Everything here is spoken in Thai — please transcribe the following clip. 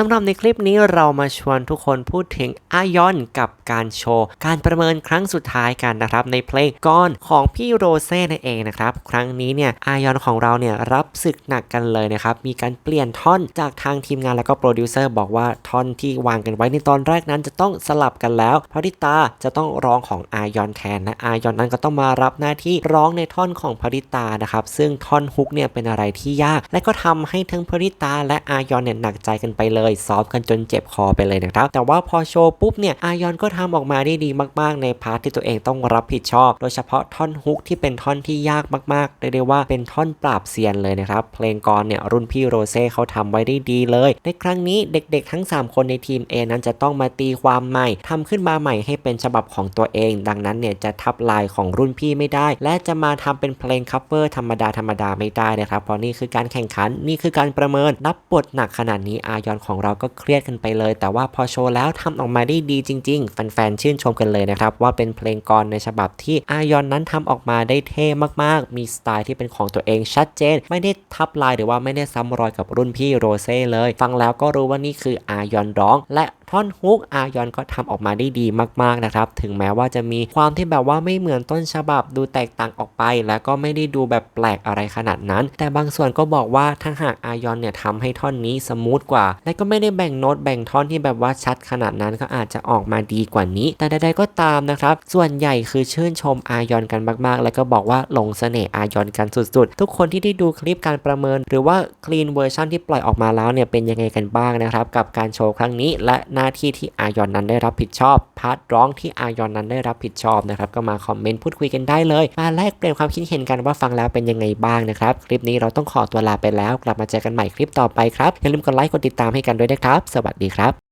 สำหรับในคลิปนี้เรามาชวนทุกคนพูดถึงอายอนกับการโชว์ การประเมินครั้งสุดท้ายกันนะครับ ในเพลงก้อนของพี่โรเซ่นั่นเองนะครับ ครั้งนี้เนี่ยอายอนของเราเนี่ยรับศึกหนักกันเลยนะครับ มีการเปลี่ยนท่อนจากทางทีมงานแล้วก็โปรดิวเซอร์บอกว่าท่อนที่วางกันไว้ในตอนแรกนั้นจะต้องสลับกันแล้ว เพราะทิตาจะต้องร้องของอายอนแทนและอายอนนั้นก็ต้องมารับหน้าที่ร้องในท่อนของพริตานะครับซึ่งท่อนฮุกเนี่ยเป็นอะไรที่ยาก และก็ทำให้ทั้งพริตาและอายอนเนี่ยหนักใจกันไปเลยซ้อมกันจนเจ็บคอไปเลยนะครับ แต่ว่าพอโชว์ปุ๊บเนี่ยอายอนก็ทำออกมาได้ดีมากๆ ในพาร์ทที่ตัวเองต้องรับผิดชอบ โดยเฉพาะท่อนฮุกที่เป็นท่อนที่ยากมากๆเรียกได้ว่าเป็นท่อนปราบเซียนเลยนะครับ เพลงกรเนี่ยรุ่นพี่โรเซ่เขาทำไว้ได้ดีเลย ในครั้งนี้เด็กๆ ทั้ง 3 คนในทีม A นั้นจะต้องมาตีความใหม่ทำขึ้นมาใหม่ให้เป็นฉบับของตัวเอง ดังนั้นเนี่ยจะทับลายของรุ่นพี่ไม่ได้ และจะมาทำเป็นเพลงคัฟเวอร์ธรรมดาธรรมดาไม่ได้นะครับเพราะนี่คือการแข่งขันนี่คือการประเมินนับบทหนักขนาดนี้อายอนของเราก็เครียดกันไปเลย แต่ว่าพอโชว์แล้วทำออกมาได้ดีจริง ๆ แฟนๆชื่นชมกันเลยนะครับ ว่าเป็นเพลงกรในฉบับที่อายอนนั้นทำออกมาได้เท่มากๆ มีสไตล์ที่เป็นของตัวเองชัดเจน ไม่ได้ทับลายหรือว่าไม่ได้ซ้ำรอยกับรุ่นพี่โรเซ่เลย ฟังแล้วก็รู้ว่านี่คืออายอนร้อง และ ท่อนฮุกอายอนก็ทำออกมาได้ดีมากๆนะครับ ถึงแม้ว่าจะมีความที่แบบว่าไม่เหมือนต้นฉบับดูแตกต่างออกไป แล้วก็ไม่ได้ดูแบบแปลกอะไรขนาดนั้น แต่บางส่วนก็บอกว่าถ้าหากอายอนเนี่ยทำให้ท่อนนี้สมูทกว่า และก็ไม่ได้แบ่งโน้ตแบ่งท่อนที่แบบว่าชัดขนาดนั้นก็อาจจะออกมาดีกว่านี้ แต่ใดๆก็ตามนะครับ ส่วนใหญ่คือชื่นชมอายอนกันมากๆ แล้วก็บอกว่าหลงเสน่ห์อายอนกันสุดๆ ทุกคนที่ได้ดูคลิปการประเมิน หรือว่าคลีนเวอร์ชันที่ปล่อยออกมาแล้วเนี่ยเป็นยังไงกันบ้างนะครับ กับการโชว์ครั้งนี้และหน้าที่ที่อายอนนั้นได้รับผิดชอบ พาร์ทร้องที่อายอนนั้นได้รับผิดชอบนะครับก็มาคอมเมนต์พูดคุยกันได้เลย มาแลกเปลี่ยนความคิดเห็นกันว่าฟังแล้วเป็นยังไงบ้างนะครับ คลิปนี้เราต้องขอตัวลาไปแล้ว กลับมาเจอกันใหม่คลิปต่อไปครับอย่าลืมกดไลค์กดติดตามให้กันด้วยนะครับ สวัสดีครับ